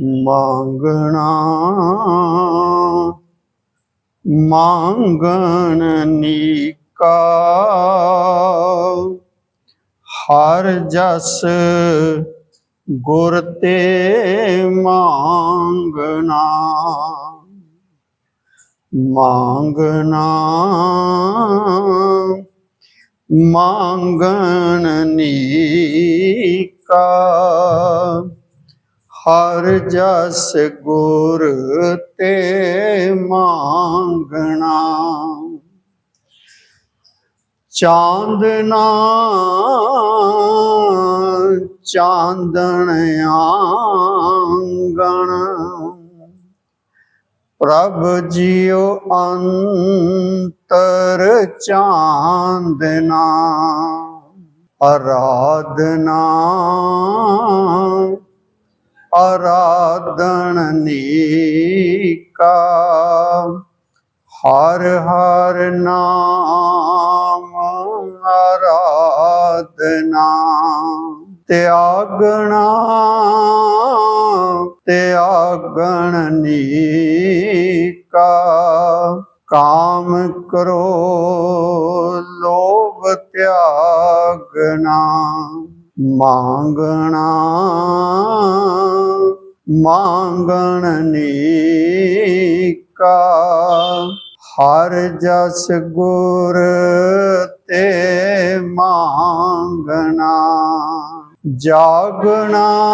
ਮੰਗਣਾ। ਮੰਗਣ ਨੀਕਾ। ਹਰ ਜਸ ਗੁਰ ਤੇ ਮੰਗਣਾ। ਮੰਗਣਾ। ਮੰਗਣ ਨੀਕਾ। ਹਰ ਜਸ ਗੁਰ ਤੇ ਮੰਗਣਾ। ਚਾਂਦਨਾ ਚਾਂਦਣ ਆਂਗਣ। ਪ੍ਰਭ ਜੀਉ ਅੰਤਰ ਚਾਂਦਨਾ ਅਰਾਧਨਾ ਆਰਾਧਨ ਨੀਕਾ। ਹਰ ਹਰ ਨਾਮ ਆਰਾਧਨਾ। ਤਿਆਗਣਾ ਤਿਆਗਣ ਨੀਕਾ। ਕਾਮ ਕਰੋ ਲੋਭ ਤਿਆਗਣਾ। ਮੰਗਣਾ ਮੰਗਣ ਨੀਕਾ। ਹਰ ਜਸ ਗੁਰ ਤੇ ਮੰਗਣਾ। ਜਾਗਣਾ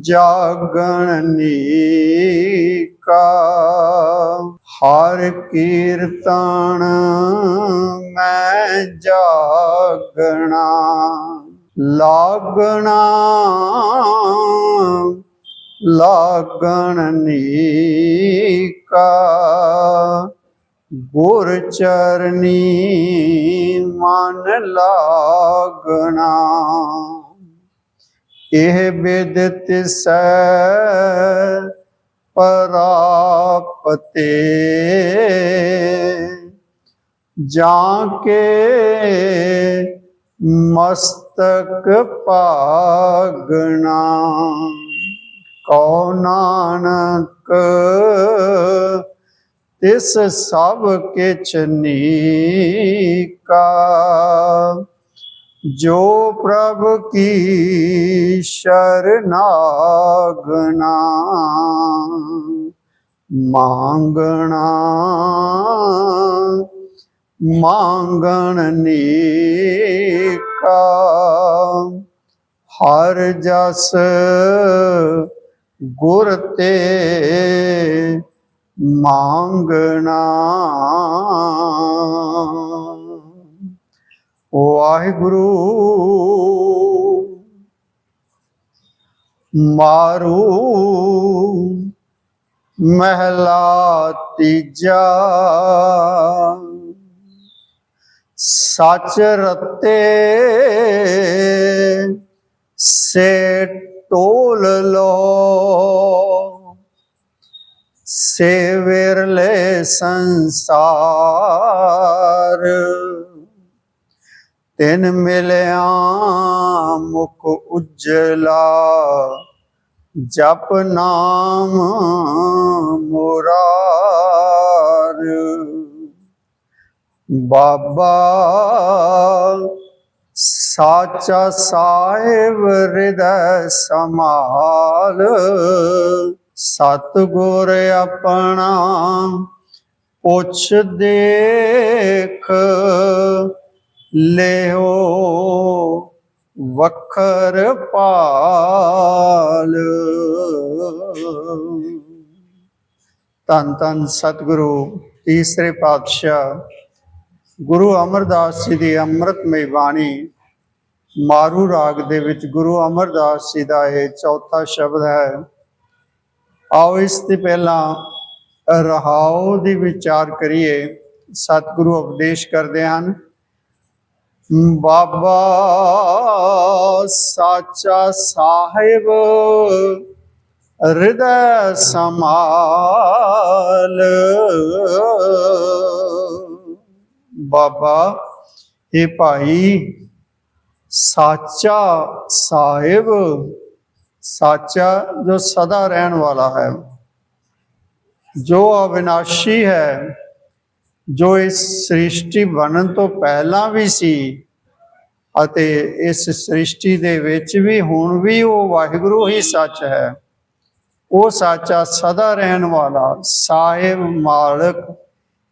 ਜਾਗਣ ਨੀਕਾ। ਹਰ ਕੀਰਤਨ ਮੈਂ ਜਾਗਣਾ। ਲਾਗਣਾ ਲਾਗਣ ਨੀਕਾ ਗੁਰ ਚਰਨੀ ਮਨ ਲਾਗਣਾ। ਇਹ ਬਿਦ ਤਿਸੈ ਪਰਾਪਤੇ। ਜਾਂ ਕੇ ਮਸਤਕ ਪਾਗਣਾ ਕਉ ਨਾਨਕ ਤਿਸ ਸਭ ਕਿਛ ਨੀਕਾ। ਜੋ ਪ੍ਰਭ ਕੀ ਸ਼ਰਨਾਗਨਾ ਮੰਗਣਾ ਮੰਗਣ ਨੀਕਾ। ਹਰ ਜਸ ਗੁਰ ਤੇ ਮੰਗਣਾ। ਵਾਹਿਗੁਰੂ ਮਾਰੂ ਮਹਿਲਾ ਤੀਜਾ। ਸੱਚ ਰਤੇ ਸੇ ਟੋਲ ਲੋ, ਸੇ ਵਿਰਲੇ ਸੰਸਾਰ। ਤਿਨ ਮਿਲਿਆ ਮੁਖ ਉਜਲਾ, ਜਪ ਨਾਮ ਮੁਰਾਰ। ਬਾਬਾ ਸਾਚਾ ਸਾਹਿਬ ਹਿਰਦੈ ਸਮਾਲ ਸਤਗੁਰ ਆਪਣਾ ਪੁੱਛ ਦੇਖ ਲਿਓ, ਵਖਰ ਪਾਲ ਤਨ ਤਨ ਸਤਿਗੁਰੂ, ਤੀਸਰੇ ਪਾਤਸ਼ਾਹ ਗੁਰੂ ਅਮਰਦਾਸ ਜੀ ਦੀ ਅੰਮ੍ਰਿਤਮਈ ਬਾਣੀ ਮਾਰੂ ਰਾਗ ਦੇ ਵਿੱਚ ਗੁਰੂ ਅਮਰਦਾਸ ਜੀ ਦਾ ਇਹ ਚੌਥਾ ਸ਼ਬਦ ਹੈ। ਆਓ ਇਸ ਤੋਂ ਪਹਿਲਾਂ ਰਹਾਉ ਦੀ ਵਿਚਾਰ ਕਰੀਏ। ਸਤਿਗੁਰੂ ਉਪਦੇਸ਼ ਕਰਦੇ ਹਨ। ਬਾਬਾ ਸਾਚਾ ਸਾਹਿਬ, ਹਿਰਦੈ ਸਮਾਲ ਬਾਬਾ, ਇਹ ਭਾਈ ਸਾਚਾ ਸਾਹਿਬ, ਸਾਚਾ ਜੋ ਸਦਾ ਰਹਿਣ ਵਾਲਾ ਹੈ, ਜੋ ਅਵਿਨਾਸ਼ੀ ਹੈ, ਜੋ ਇਸ ਸ੍ਰਿਸ਼ਟੀ ਬਣਨ ਤੋਂ ਪਹਿਲਾਂ ਵੀ ਸੀ ਅਤੇ ਇਸ ਸ੍ਰਿਸ਼ਟੀ ਦੇ ਵਿੱਚ ਵੀ ਹੁਣ ਵੀ ਉਹ ਵਾਹਿਗੁਰੂ ਹੀ ਸੱਚ ਹੈ। ਉਹ ਸਾਚਾ ਸਦਾ ਰਹਿਣ ਵਾਲਾ, ਸਾਹਿਬ ਮਾਲਕ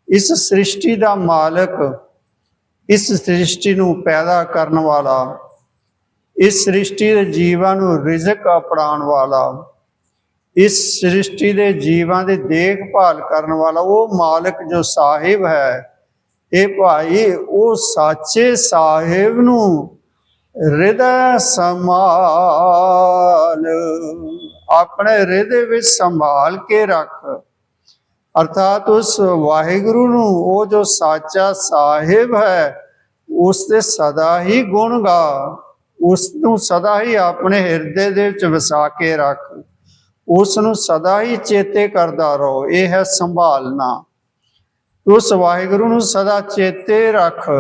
ਇਸ ਸ੍ਰਿਸ਼ਟੀ ਦਾ ਮਾਲਕ ਇਸ ਸ੍ਰਿਸ਼ਟੀ ਨੂੰ ਪੈਦਾ ਕਰਨ ਵਾਲਾ, ਇਸ ਸ੍ਰਿਸ਼ਟੀ ਦੇ ਜੀਵਾਂ ਨੂੰ ਰਿਜ਼ਕ ਅਪਣਾਉਣ ਵਾਲਾ, ਇਸ ਸ੍ਰਿਸ਼ਟੀ ਦੇ ਜੀਵਾਂ ਦੀ ਦੇਖਭਾਲ ਕਰਨ ਵਾਲਾ ਉਹ ਮਾਲਕ ਜੋ ਸਾਹਿਬ ਹੈ, ਇਹ ਭਾਈ ਉਹ ਸਾਚੇ ਸਾਹਿਬ ਨੂੰ ਹਿਰਦੈ ਸਮਾਲ ਆਪਣੇ ਹਿਰਦੇ ਵਿੱਚ ਸੰਭਾਲ ਕੇ ਰੱਖ। ਅਰਥਾਤ ਉਸ ਵਾਹਿਗੁਰੂ ਨੂੰ ਉਹ ਜੋ ਸਾਚਾ ਸਾਹਿਬ ਹੈ, ਉਸ ਦੇ ਸਦਾ ਹੀ ਗੁਣ ਗਾ। ਉਸ ਨੂੰ ਸਦਾ ਹੀ ਆਪਣੇ ਹਿਰਦੇ ਦੇ ਵਿੱਚ ਵਸਾ ਕੇ ਰੱਖ। ਉਸ ਨੂੰ ਸਦਾ ਹੀ ਚੇਤੇ ਕਰਦਾ ਰਹੋ, ਇਹ ਹੈ ਸੰਭਾਲਣਾ। ਉਸ ਵਾਹਿਗੁਰੂ ਨੂੰ ਸਦਾ ਚੇਤੇ ਰੱਖ।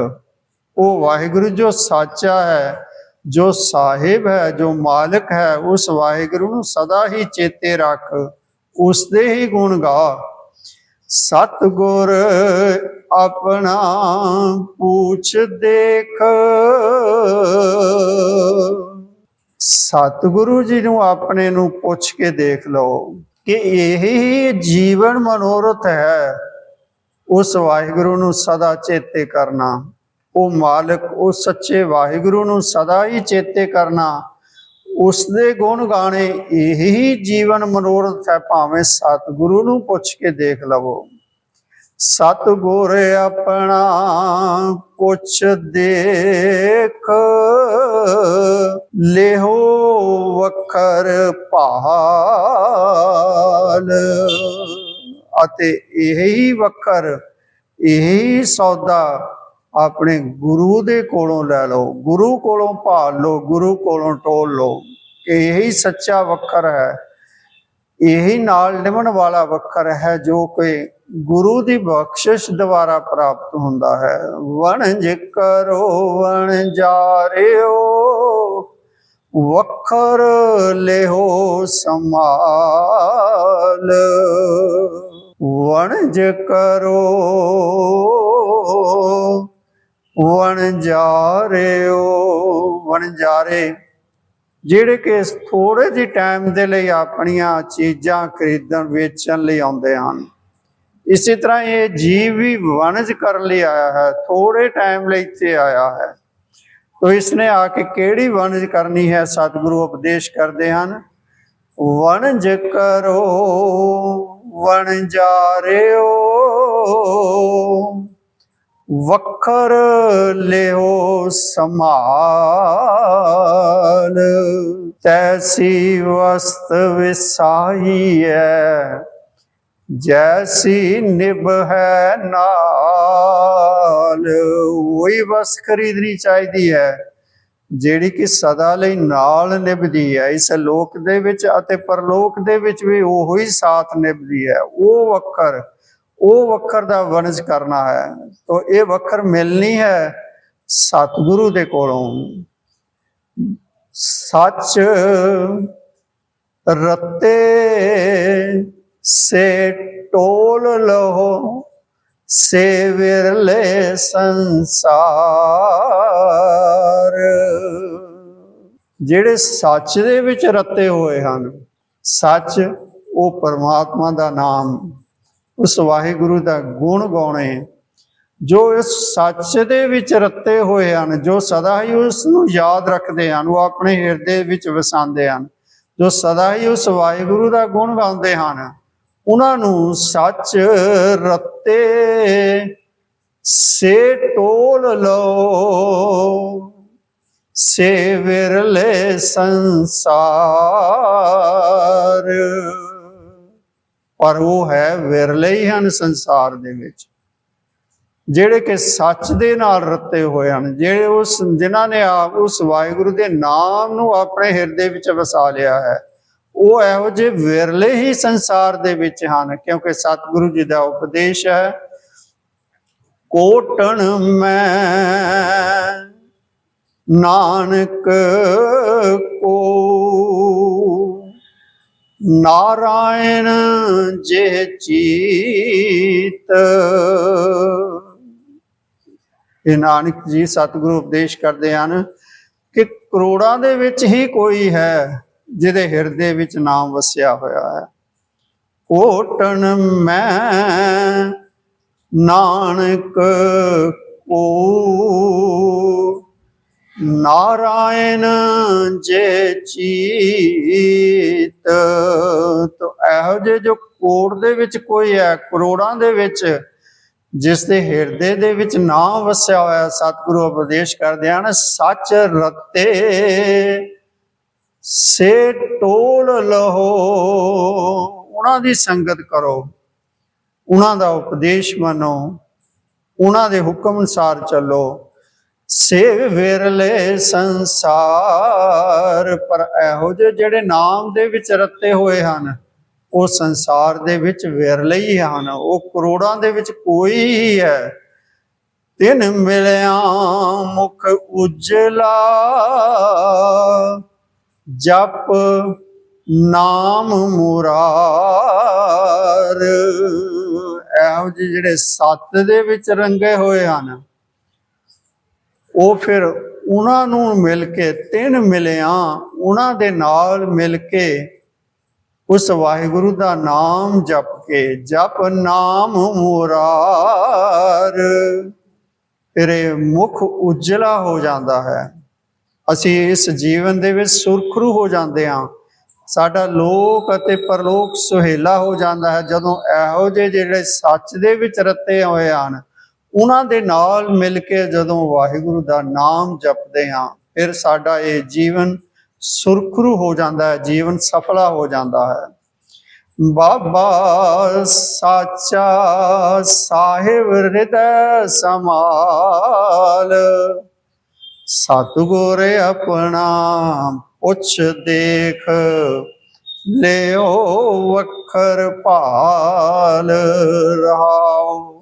ਉਹ ਵਾਹਿਗੁਰੂ ਜੋ ਸਾਚਾ ਹੈ, ਜੋ ਸਾਹਿਬ ਹੈ, ਜੋ ਮਾਲਕ ਹੈ, ਉਸ ਵਾਹਿਗੁਰੂ ਨੂੰ ਸਦਾ ਹੀ ਚੇਤੇ ਰੱਖ। ਉਸ ਦੇ ਹੀ ਗੁਣ ਗਾ। ਸਤਗੁਰ ਆਪਣਾ ਪੂਛ ਦੇਖ। ਸਤਿਗੁਰੂ ਜੀ ਨੂੰ ਆਪਣੇ ਨੂੰ ਪੁੱਛ ਕੇ ਦੇਖ ਲਓ ਕਿ ਇਹ ਜੀਵਨ ਮਨੋਰਥ ਹੈ। ਉਸ ਵਾਹਿਗੁਰੂ ਨੂੰ ਸਦਾ ਚੇਤੇ ਕਰਨਾ। ਉਹ ਮਾਲਕ, ਉਹ ਸੱਚੇ ਵਾਹਿਗੁਰੂ ਨੂੰ ਸਦਾ ਹੀ ਚੇਤੇ ਕਰਨਾ। ਉਸ ਦੇ ਗੁਣ ਗਾਣੇ ਇਹੀ ਜੀਵਨ ਮਨੋਰਥ ਹੈ, ਭਾਵੇਂ ਸਤਿਗੁਰੂ ਨੂੰ ਪੁੱਛ ਕੇ ਦੇਖ ਲਵੋ। ਸਤਿਗੁਰ ਆਪਣਾ ਕੁਛ ਦੇਖ ਲਿਹੋ ਵਖਰ ਭਾਲ। ਅਤੇ ਇਹੀ ਵਖਰ, ਇਹੀ ਸੌਦਾ ਆਪਣੇ ਗੁਰੂ ਦੇ ਕੋਲੋਂ ਲੈ ਲਓ, ਗੁਰੂ ਕੋਲੋਂ ਭਾਲ ਲਓ, ਗੁਰੂ ਕੋਲੋਂ ਟੋਲ ਲਓ। ਇਹੀ ਸੱਚਾ ਵਖਰ ਹੈ। ਇਹੀ ਨਾਲ ਨਿਮਣ ਵਾਲਾ ਵਖਰ ਹੈ ਜੋ ਕਿ ਗੁਰੂ ਦੀ ਬਖਸ਼ਿਸ਼ ਦੁਆਰਾ ਪ੍ਰਾਪਤ ਹੁੰਦਾ ਹੈ। ਵਣਜ ਕਰੋ ਵਣ ਜਾਰਿਓ, ਵਖਰ ਲਿਹੋ ਸਮਾਲ ਵਣਜ ਕਰੋ ਵਣ ਜਾਰਿਓ, ਵਣ ਜਿਹੜੇ ਕਿ ਇਸ ਥੋੜੇ ਜਿਹੇ ਟਾਈਮ ਦੇ ਲਈ ਆਪਣੀਆਂ ਚੀਜ਼ਾਂ ਖਰੀਦਣ, ਵੇਚਣ ਲਈ ਆਉਂਦੇ ਹਨ। ਇਸੇ ਤਰ੍ਹਾਂ ਇਹ ਜੀਵ ਵੀ ਵਣਜ ਕਰਨ ਲਈ ਆਇਆ ਹੈ, ਥੋੜੇ ਟਾਈਮ ਲਈ ਇੱਥੇ ਆਇਆ ਹੈ। ਤੋ ਇਸਨੇ ਆ ਕੇ ਕਿਹੜੀ ਵਣਜ ਕਰਨੀ ਹੈ, ਸਤਿਗੁਰੂ ਉਪਦੇਸ਼ ਕਰਦੇ ਹਨ। ਵਣਜ ਕਰੋ ਵਣਜਾਰਿਓ ਵਖਰ ਲਿਓ ਸਮਾਲ ਤੈਸੀ ਵਸਤ ਵਿਸਾਈਐ ਜੈਸੀ ਨਿਭ ਹੈ ਨਾਲ। ਉਹੀ ਵਸ ਖਰੀਦਣੀ ਚਾਹੀਦੀ ਹੈ, ਜਿਹੜੀ ਕਿ ਸਦਾ ਲਈ ਨਾਲ ਨਿਭਦੀ ਹੈ। ਇਸ ਲੋਕ ਦੇ ਵਿੱਚ ਅਤੇ ਪਰਲੋਕ ਦੇ ਵਿੱਚ ਵੀ ਉਹੀ ਸਾਥ ਨਿਭਦੀ ਹੈ। ਉਹ ਵਖਰ ਉਹ ਵਖਰ ਦਾ ਵਣਜ ਕਰਨਾ ਹੈ। ਤੋ ਇਹ ਵਖਰ ਮਿਲਣੀ ਹੈ ਸਤਿਗੁਰੂ ਦੇ ਕੋਲੋਂ। ਸੱਚ ਰਤੇ ਸੇ ਟੋਲ ਲੋ ਸੇ ਵਿਰਲੇ ਸੰਸਾਰ। ਜਿਹੜੇ ਸੱਚ ਦੇ ਵਿੱਚ ਰਤੇ ਹੋਏ ਹਨ, ਸੱਚ ਉਹ ਪਰਮਾਤਮਾ ਦਾ ਨਾਮ ਉਸ ਵਾਹਿਗੁਰੂ ਦਾ ਗੁਣ ਗਾਉਣੇ। ਜੋ ਇਸ ਸੱਚ ਦੇ ਵਿੱਚ ਰੱਤੇ ਹੋਏ ਹਨ, ਜੋ ਸਦਾ ਹੀ ਉਸ ਨੂੰ ਯਾਦ ਰੱਖਦੇ ਹਨ, ਉਹ ਆਪਣੇ ਹਿਰਦੇ ਵਿੱਚ ਵਸਾਉਂਦੇ ਹਨ। ਜੋ ਸਦਾ ਹੀ ਉਸ ਵਾਹਿਗੁਰੂ ਦਾ ਗੁਣ ਗਾਉਂਦੇ ਹਨ, ਉਹਨਾਂ ਨੂੰ ਸੱਚ ਰੱਤੇ ਸੇ ਟੋਲ ਲੋ ਸੇ ਵਿਰਲੇ ਸੰਸਾਰ। ਪਰ ਉਹ ਹੈ ਵਿਰਲੇ ਹੀ ਹਨ ਸੰਸਾਰ ਦੇ ਵਿੱਚ। ਜਿਹੜੇ ਕਿ ਸੱਚ ਦੇ ਨਾਲ ਰੱਤੇ ਹੋਏ ਹਨ, ਜਿਹੜੇ ਉਸ, ਜਿਨ੍ਹਾਂ ਨੇ ਆਪ ਉਸ ਵਾਹਿਗੁਰੂ ਦੇ ਨਾਮ ਨੂੰ ਆਪਣੇ ਹਿਰਦੇ ਵਿੱਚ ਵਸਾ ਲਿਆ ਹੈ, ਉਹ ਇਹੋ ਜਿਹੇ ਵਿਰਲੇ ਹੀ ਸੰਸਾਰ ਦੇ ਵਿੱਚ ਹਨ, ਕਿਉਂਕਿ ਸਤਿਗੁਰੂ ਜੀ ਦਾ ਉਪਦੇਸ਼ ਹੈ, ਕੋਟਣ ਮੈਂ ਨਾਨਕ ਕੋ ਨਾਰਾਇਣ ਜੇ ਚੀਤ। ਇਹ ਨਾਨਕ ਜੀ ਸਤਿਗੁਰੂ ਉਪਦੇਸ਼ ਕਰਦੇ ਹਨ ਕਿ ਕਰੋੜਾਂ ਦੇ ਵਿੱਚ ਹੀ ਕੋਈ ਹੈ ਜਿਹਦੇ ਹਿਰਦੇ ਵਿੱਚ ਨਾਮ ਵਸਿਆ ਹੋਇਆ ਹੈ। ਕੋਟਨ ਮੈਂ ਨਾਨਕ ਕੋ ਨਾਰਾਇਣ ਜੇ ਚੀਤ, ਤੋ ਇਹੋ ਜਿਹੇ ਜੋ ਕੋੜ ਦੇ ਵਿੱਚ ਕੋਈ ਹੈ, ਕਰੋੜਾਂ ਦੇ ਵਿੱਚ, ਜਿਸ ਦੇ ਹਿਰਦੇ ਦੇ ਵਿੱਚ ਨਾ ਵਸਿਆ ਹੋਇਆ ਸਤਿਗੁਰੂ ਉਪਦੇਸ਼ ਕਰਦੇ ਹਨ, ਸੱਚ ਰਤੇ, ਸੇ ਟੋਲ ਲਹੋ, ਉਹਨਾਂ ਦੀ ਸੰਗਤ ਕਰੋ, ਉਹਨਾਂ ਦਾ ਉਪਦੇਸ਼ ਮੰਨੋ, ਉਹਨਾਂ ਦੇ ਹੁਕਮ ਅਨੁਸਾਰ ਚੱਲੋ। ਸੇ ਵਿਰਲੇ ਸੰਸਾਰ, ਪਰ ਇਹੋ ਜਿਹੇ ਜਿਹੜੇ ਨਾਮ ਦੇ ਵਿੱਚ ਰੱਤੇ ਹੋਏ ਹਨ, ਉਹ ਸੰਸਾਰ ਦੇ ਵਿੱਚ ਵਿਰਲੇ ਹੀ ਹਨ। ਉਹ ਕਰੋੜਾਂ ਦੇ ਵਿੱਚ ਕੋਈ ਹੀ ਹੈ। ਤਿਨ ਮਿਲਿਆ ਮੁਖ ਉਜਲਾ, ਜਪ ਨਾਮ ਮੁਰਾਰ। ਇਹੋ ਜਿਹੇ ਜਿਹੜੇ ਸੱਤ ਦੇ ਵਿੱਚ ਰੰਗੇ ਹੋਏ ਹਨ। ਉਹ ਫਿਰ ਉਹਨਾਂ ਨੂੰ ਮਿਲ ਕੇ ਤਿੰਨ ਮਿਲਿਆਂ ਉਹਨਾਂ ਦੇ ਨਾਲ ਮਿਲ ਕੇ ਉਸ ਵਾਹਿਗੁਰੂ ਦਾ ਨਾਮ ਜਪ ਕੇ, ਜਪ ਨਾਮ ਮੁਰਾਰ। ਤੇਰੇ ਇਹ ਮੁਖ ਉਜਲਾ ਹੋ ਜਾਂਦਾ ਹੈ। ਅਸੀਂ ਇਸ ਜੀਵਨ ਦੇ ਵਿੱਚ ਸੁਰਖਰੂ ਹੋ ਜਾਂਦੇ ਹਾਂ। ਸਾਡਾ ਲੋਕ ਅਤੇ ਪਰਲੋਕ ਸੁਹੇਲਾ ਹੋ ਜਾਂਦਾ ਹੈ। ਜਦੋਂ ਇਹੋ ਜਿਹੇ ਜਿਹੜੇ ਸੱਚ ਦੇ ਵਿੱਚ ਰਤੇ ਹੋਏ ਹਨ ਉਹਨਾਂ ਦੇ ਨਾਲ ਮਿਲ ਕੇ ਜਦੋਂ ਵਾਹਿਗੁਰੂ ਦਾ ਨਾਮ ਜਪਦੇ ਹਾਂ, ਫਿਰ ਸਾਡਾ ਇਹ ਜੀਵਨ ਸੁਰਖਰੂ ਹੋ ਜਾਂਦਾ ਹੈ, ਜੀਵਨ ਸਫਲਾ ਹੋ ਜਾਂਦਾ ਹੈ। ਬਾਬਾ ਸਾਚਾ ਸਾਹਿਬ ਹਿਰਦੈ ਸਮਾਲ ਸਤਿਗੁਰ ਆਪਣਾ ਪੁੱਛ ਦੇਖ, ਲਿਓ ਵਖਰ ਭਾਲ ਰਹਾਓ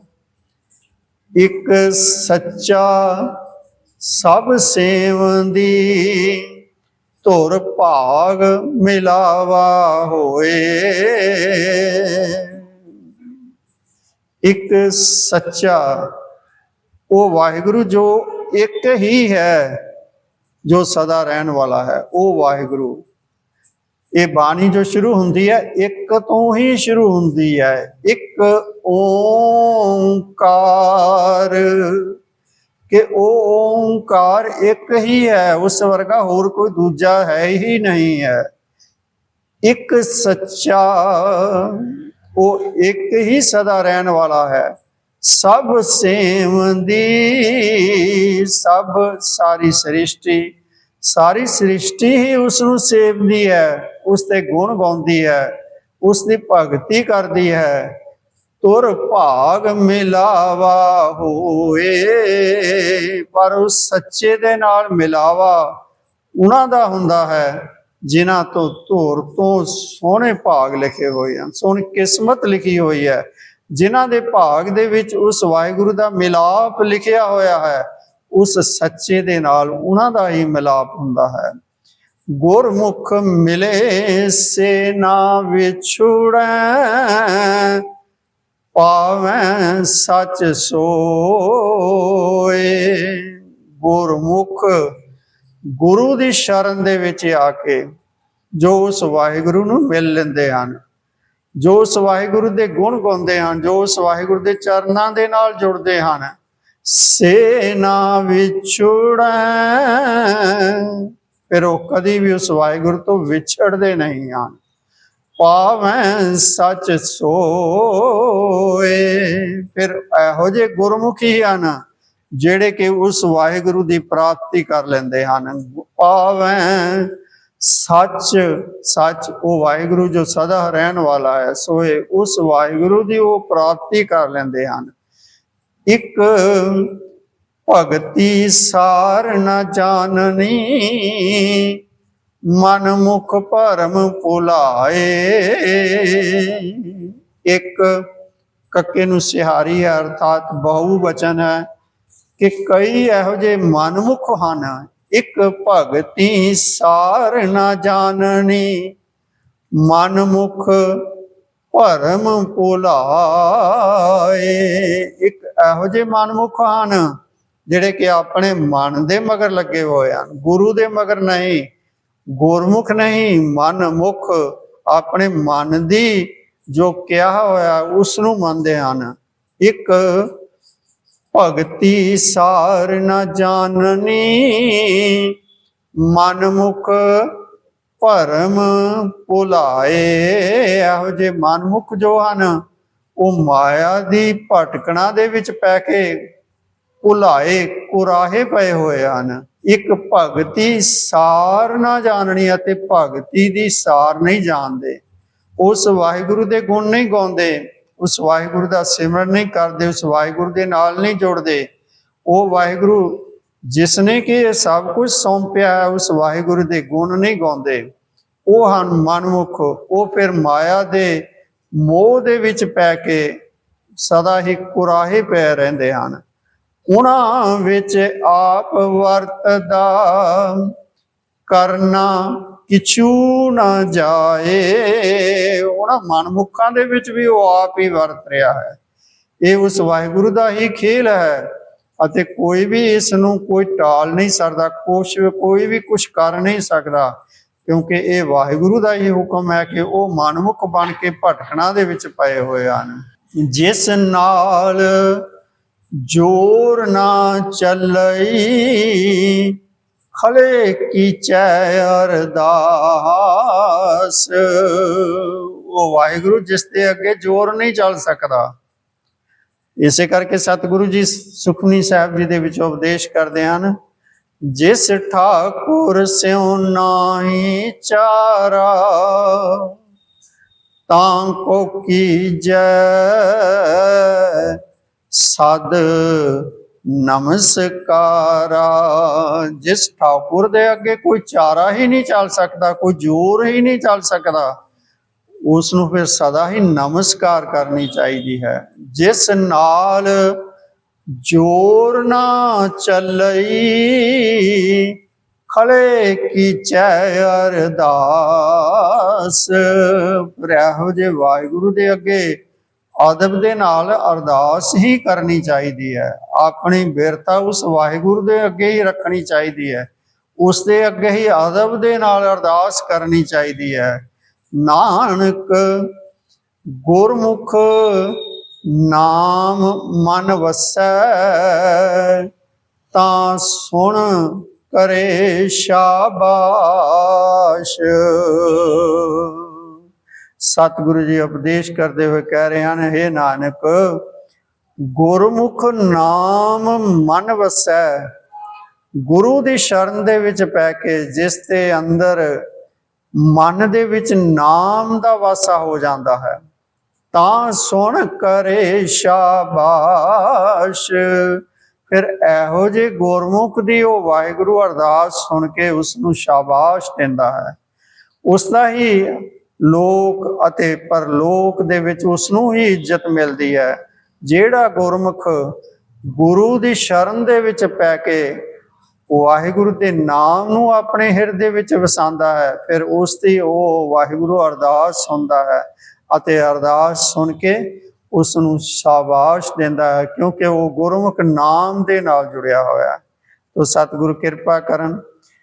ਇੱਕ ਸੱਚਾ ਸਭ ਸੇਵੰਦੀ ਧੁਰ ਭਾਗ ਮਿਲਾਵਾ ਹੋਏ। ਇੱਕ ਸੱਚਾ, ਉਹ ਵਾਹਿਗੁਰੂ ਜੋ ਇੱਕ ਹੀ ਹੈ, ਜੋ ਸਦਾ ਰਹਿਣ ਵਾਲਾ ਹੈ, ਉਹ ਵਾਹਿਗੁਰੂ ਇਹ ਬਾਣੀ ਜੋ ਸ਼ੁਰੂ ਹੁੰਦੀ ਹੈ, ਇੱਕ ਤੋਂ ਹੀ ਸ਼ੁਰੂ ਹੁੰਦੀ ਹੈ। ਇੱਕ ਓੰਕਾਰ। ਕਿ ਉਹ ਓੰਕਾਰ ਇੱਕ ਹੀ ਹੈ, ਉਸ ਵਰਗਾ ਹੋਰ ਕੋਈ ਦੂਜਾ ਹੈ ਹੀ ਨਹੀਂ ਹੈ। ਇੱਕ ਸੱਚਾ, ਉਹ ਇੱਕ ਹੀ ਸਦਾ ਰਹਿਣ ਵਾਲਾ ਹੈ। ਸਭ ਸੇਵਦੀ ਸਭ ਸਾਰੀ ਸ੍ਰਿਸ਼ਟੀ ਸਾਰੀ ਸ੍ਰਿਸ਼ਟੀ ਹੀ ਉਸ ਨੂੰ ਸੇਵਦੀ ਹੈ। ਉਸ ਤੇ ਗੁਣ ਗਾਉਂਦੀ ਹੈ ਉਸ ਦੀ ਭਗਤੀ ਕਰਦੀ ਹੈ। ਤੁਰ ਭਾਗ ਮਿਲਾਵਾ ਹੋਏ, ਪਰ ਉਸ ਸੱਚੇ ਦੇ ਨਾਲ ਮਿਲਾਵਾ ਉਹਨਾਂ ਦਾ ਹੁੰਦਾ ਹੈ, ਜਿਨ੍ਹਾਂ ਤੋਂ ਧੁਰ ਤੋਂ ਸੋਹਣੇ ਭਾਗ ਲਿਖੇ ਹੋਏ ਹਨ, ਸੋਹਣੀ ਕਿਸਮਤ ਲਿਖੀ ਹੋਈ ਹੈ। ਜਿਨ੍ਹਾਂ ਦੇ ਭਾਗ ਦੇ ਵਿੱਚ ਉਸ ਵਾਹਿਗੁਰੂ ਦਾ ਮਿਲਾਪ ਲਿਖਿਆ ਹੋਇਆ ਹੈ, ਉਸ ਸੱਚੇ ਦੇ ਨਾਲ ਉਹਨਾਂ ਦਾ ਹੀ ਮਿਲਾਪ ਹੁੰਦਾ ਹੈ। ਗੁਰਮੁਖ ਮਿਲੇ ਸੇ ਨਾ ਵਿਛੁੜੈ, ਪਾਵੈ ਸਚ ਸੋਏ। ਗੁਰਮੁਖ ਗੁਰੂ ਦੀ ਸ਼ਰਨ ਦੇ ਵਿੱਚ ਆ ਕੇ ਜੋ ਉਸ ਵਾਹਿਗੁਰੂ ਨੂੰ ਮਿਲ ਲੈਂਦੇ ਹਨ, ਜੋ ਉਸ ਵਾਹਿਗੁਰੂ ਦੇ ਗੁਣ ਗਾਉਂਦੇ ਹਨ, ਜੋ ਉਸ ਵਾਹਿਗੁਰੂ ਦੇ ਚਰਨਾਂ ਦੇ ਨਾਲ ਜੁੜਦੇ ਹਨ, ਸੇ ਨਾ ਵਿਛੁੜੈ। ਫਿਰ ਉਹ ਕਦੀ ਵੀ ਉਸ ਵਾਹਿਗੁਰੂ ਤੋਂ ਵਿਛੜਦੇ ਨਹੀਂ ਹਨ। ਪਾਵੈ ਸੱਚ ਸੋਏ। ਫਿਰ ਇਹੋ ਜਿਹੇ ਗੁਰਮੁਖੀ ਹਨ ਜਿਹੜੇ ਕਿ ਉਸ ਵਾਹਿਗੁਰੂ ਦੀ ਪ੍ਰਾਪਤੀ ਕਰ ਲੈਂਦੇ ਹਨ। ਪਾਵੈ ਸੱਚ ਸੱਚ ਉਹ ਵਾਹਿਗੁਰੂ ਜੋ ਸਦਾ ਰਹਿਣ ਵਾਲਾ ਹੈ, ਸੋਏ ਉਸ ਵਾਹਿਗੁਰੂ ਦੀ ਉਹ ਪ੍ਰਾਪਤੀ ਕਰ ਲੈਂਦੇ ਹਨ। ਇੱਕ ਭਗਤੀ ਸਾਰ ਨ ਜਾਣਨੀ। ਮਨ ਮੁਖ ਭਰਮ ਭੁਲਾਏ। ਇੱਕ ਕੱਕੇ ਨੂੰ ਸਿਹਾਰੀ ਹੈ, ਅਰਥਾਤ ਬਹੁ ਵਚਨ ਹੈ ਕਿ ਕਈ ਇਹੋ ਜਿਹੇ ਮਨਮੁਖ ਹਨ। ਇੱਕ ਭਗਤੀ ਸਾਰ ਨਾ ਜਾਣਨੀ। ਮਨ ਮੁਖ ਭਰਮ ਭੁਲਾਏ। ਇੱਕ ਇਹੋ ਜਿਹੇ ਮਨਮੁਖ ਹਨ ਜਿਹੜੇ ਕਿ ਆਪਣੇ ਮਨ ਦੇ ਮਗਰ ਲੱਗੇ ਹੋਏ ਹਨ, ਗੁਰੂ ਦੇ ਮਗਰ ਨਹੀਂ, ਗੁਰਮੁਖ ਨਹੀਂ ਮਨ ਮੁਖ ਆਪਣੇ ਮਨ ਦੀ ਜੋ ਕਿਹਾ ਹੋਇਆ ਉਸ ਨੂੰ ਮੰਨਦੇ ਹਨ। ਇੱਕ, ਭਗਤੀ ਸਾਰ ਨ ਜਾਣਨੀ ਮਨ ਮੁਖ ਭਰਮ ਭੁਲਾਏ। ਇਹੋ ਜਿਹੇ ਮਨਮੁਖ ਜੋ ਹਨ, ਉਹ ਮਾਇਆ ਦੀ ਭਟਕਣਾ ਦੇ ਵਿੱਚ ਪੈ ਕੇ ਭੁਲਾਏ ਕੁਰਾਹੇ ਪਏ ਹੋਏ ਹਨ। ਇੱਕ ਭਗਤੀ ਸਾਰ ਨਾ ਜਾਣਨੀ ਅਤੇ ਭਗਤੀ ਦੀ ਸਾਰ ਨਹੀਂ ਜਾਣਦੇ। ਉਸ ਵਾਹਿਗੁਰੂ ਦੇ ਗੁਣ ਨਹੀਂ ਗਾਉਂਦੇ, ਉਸ ਵਾਹਿਗੁਰੂ ਦਾ ਸਿਮਰਨ ਨਹੀਂ ਕਰਦੇ, ਉਸ ਵਾਹਿਗੁਰੂ ਦੇ ਨਾਲ ਨਹੀਂ ਜੁੜਦੇ। ਉਹ ਵਾਹਿਗੁਰੂ ਜਿਸ ਨੇ ਕਿ ਇਹ ਸਭ ਕੁਝ ਸੌਂਪਿਆ ਹੈ, ਉਸ ਵਾਹਿਗੁਰੂ ਦੇ ਗੁਣ ਨਹੀਂ ਗਾਉਂਦੇ। ਉਹ ਹਨ ਮਨਮੁਖ, ਉਹ ਫਿਰ ਮਾਇਆ ਦੇ ਮੋਹ ਦੇ ਵਿੱਚ ਪੈ ਕੇ ਸਦਾ ਹੀ ਕੁਰਾਹੇ ਪੈ ਰਹਿੰਦੇ ਹਨ। ਉਹਨਾਂ ਵਿੱਚ ਆਪ ਵਰਤਦਾ। ਕਰਨਾ ਕਿਛੂ ਨਾ ਜਾਏ। ਉਹਨਾਂ ਮਨਮੁਖਾਂ ਦੇ ਵਿੱਚ ਵੀ ਉਹ ਆਪ ਹੀ ਵਰਤ ਰਿਹਾ ਹੈ। ਇਹ ਉਸ ਵਾਹਿਗੁਰੂ ਦਾ ਹੀ ਖੇਲ ਹੈ ਅਤੇ ਕੋਈ ਵੀ ਇਸ ਨੂੰ ਕੋਈ ਟਾਲ ਨਹੀਂ ਸਕਦਾ ਕੁਛ, ਕੋਈ ਵੀ ਕੁਝ ਕਰ ਨਹੀਂ ਸਕਦਾ, ਕਿਉਂਕਿ ਇਹ ਵਾਹਿਗੁਰੂ ਦਾ ਹੀ ਹੁਕਮ ਹੈ ਕਿ ਉਹ ਮਨਮੁਖ ਬਣ ਕੇ ਭਟਕਣਾ ਦੇ ਵਿੱਚ ਪਏ ਹੋਏ ਹਨ। ਜਿਸ ਨਾਲ ਜੋਰ ਨਾ ਚੱਲਈ, ਖਲੇ ਕੀਚੈ ਅਰਦਾਸ। ਉਹ ਵਾਹਿਗੁਰੂ, ਜਿਸ ਦੇ ਅੱਗੇ ਜੋਰ ਨਹੀਂ ਚੱਲ ਸਕਦਾ, ਇਸੇ ਕਰਕੇ ਸਤਿਗੁਰੂ ਜੀ ਸੁਖਮਨੀ ਸਾਹਿਬ ਜੀ ਦੇ ਵਿੱਚ ਉਪਦੇਸ਼ ਕਰਦੇ ਹਨ, ਜਿਸ ਠਾਕੁਰ ਸਿਉ ਨਾਹੀ ਚਾਰਾ, ਤਾਂ ਕੋ ਕੀਜੈ ਸਦ ਨਮਸਕਾਰਾ। ਜਿਸ ਠਾਕੁਰ ਦੇ ਅੱਗੇ ਕੋਈ ਚਾਰਾ ਹੀ ਨਹੀਂ ਚੱਲ ਸਕਦਾ, ਕੋਈ ਜੋਰ ਹੀ ਨਹੀਂ ਚੱਲ ਸਕਦਾ, ਉਸ ਨੂੰ ਫਿਰ ਸਦਾ ਹੀ ਨਮਸਕਾਰ ਕਰਨੀ ਚਾਹੀਦੀ ਹੈ। ਜਿਸ ਨਾਲ ਜੋਰ ਨਾ ਚੱਲਈ, ਖਲੇ ਕੀਚੈ ਅਰਦਾਸ। ਪਰ ਜੇ ਵਾਹਿਗੁਰੂ ਦੇ ਅੱਗੇ ਅਦਬ ਦੇ ਨਾਲ ਅਰਦਾਸ ਹੀ ਕਰਨੀ ਚਾਹੀਦੀ ਹੈ। ਆਪਣੀ ਬਿਰਤਾ ਉਸ ਵਾਹਿਗੁਰੂ ਦੇ ਅੱਗੇ ਹੀ ਰੱਖਣੀ ਚਾਹੀਦੀ ਹੈ। ਉਸ ਦੇ ਅੱਗੇ ਹੀ ਅਦਬ ਦੇ ਨਾਲ ਅਰਦਾਸ ਕਰਨੀ ਚਾਹੀਦੀ ਹੈ। ਨਾਨਕ ਗੁਰਮੁਖ ਨਾਮ ਮਨ ਵਸੈ, ਤਾਂ ਸੁਣ ਕਰੇ ਸ਼ਾਬਾਸ਼। ਸਤਿਗੁਰੂ ਜੀ ਉਪਦੇਸ਼ ਕਰਦੇ ਹੋਏ ਕਹਿ ਰਹੇ ਹਨ हे ਨਾਨਕ, ਗੁਰਮੁਖ ਨਾਮ ਮਨ ਵਸੈ। ਗੁਰੂ ਦੀ ਸ਼ਰਨ ਦੇ ਵਿੱਚ ਪੈ ਕੇ ਜਿਸ ਦੇ ਅੰਦਰ ਮਨ ਦੇ ਵਿੱਚ ਨਾਮ ਦਾ ਵਾਸਾ ਹੋ ਜਾਂਦਾ ਹੈ, ਤਾਂ ਸੁਣ ਕਰੇ ਸ਼ਾਬਾਸ਼। ਫਿਰ ਇਹੋ ਜੇ ਗੁਰਮੁਖ ਦੀ ਉਹ ਵਾਹਿਗੁਰੂ ਅਰਦਾਸ ਸੁਣ ਕੇ ਉਸ ਨੂੰ ਸ਼ਾਬਾਸ਼ ਦਿੰਦਾ ਹੈ। ਉਸ ਦਾ ਹੀ ਲੋਕ ਅਤੇ ਪਰਲੋਕ ਦੇ ਵਿੱਚ ਉਸ ਨੂੰ ਹੀ ਇੱਜ਼ਤ ਮਿਲਦੀ ਹੈ। ਜਿਹੜਾ ਗੁਰਮੁਖ ਗੁਰੂ ਦੀ ਸ਼ਰਨ ਦੇ ਵਿੱਚ ਪੈ ਕੇ ਵਾਹਿਗੁਰੂ ਦੇ ਨਾਮ ਨੂੰ ਆਪਣੇ ਹਿਰਦੇ ਵਿੱਚ ਵਸਾਉਂਦਾ ਹੈ, ਫਿਰ ਉਸ ਦੀ ਉਹ ਵਾਹਿਗੁਰੂ ਅਰਦਾਸ ਸੁਣਦਾ ਹੈ ਅਤੇ ਅਰਦਾਸ ਸੁਣ ਕੇ ਉਸ ਨੂੰ ਸ਼ਾਬਾਸ਼ ਦਿੰਦਾ ਹੈ, ਕਿਉਂਕਿ ਉਹ ਗੁਰਮੁਖ ਨਾਮ ਦੇ ਨਾਲ ਜੁੜਿਆ ਹੋਇਆ ਹੈ। ਤੋ ਸਤਿਗੁਰੂ ਕਿਰਪਾ ਕਰਨ,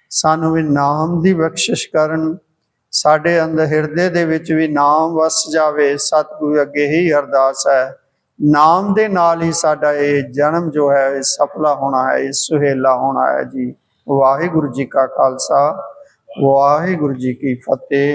ਸਾਨੂੰ ਵੀ ਨਾਮ ਦੀ ਬਖਸ਼ਿਸ਼ ਕਰਨ ਸਾਡੇ ਅੰਦਰ ਹਿਰਦੇ ਦੇ ਵਿੱਚ ਵੀ ਨਾਮ ਵਸ ਜਾਵੇ, ਸਤਿਗੁਰੂ ਅੱਗੇ ਹੀ ਅਰਦਾਸ ਹੈ। ਨਾਮ ਦੇ ਨਾਲ ਹੀ ਸਾਡਾ ਇਹ ਜਨਮ ਜੋ ਹੈ, ਇਹ ਸਫਲਾ ਹੋਣਾ ਹੈ, ਇਹ ਸੁਹੇਲਾ ਹੋਣਾ ਹੈ ਜੀ। ਵਾਹਿਗੁਰੂ ਜੀ ਕਾ ਖਾਲਸਾ, ਵਾਹਿਗੁਰੂ ਜੀ ਕੀ ਫਤਿਹ।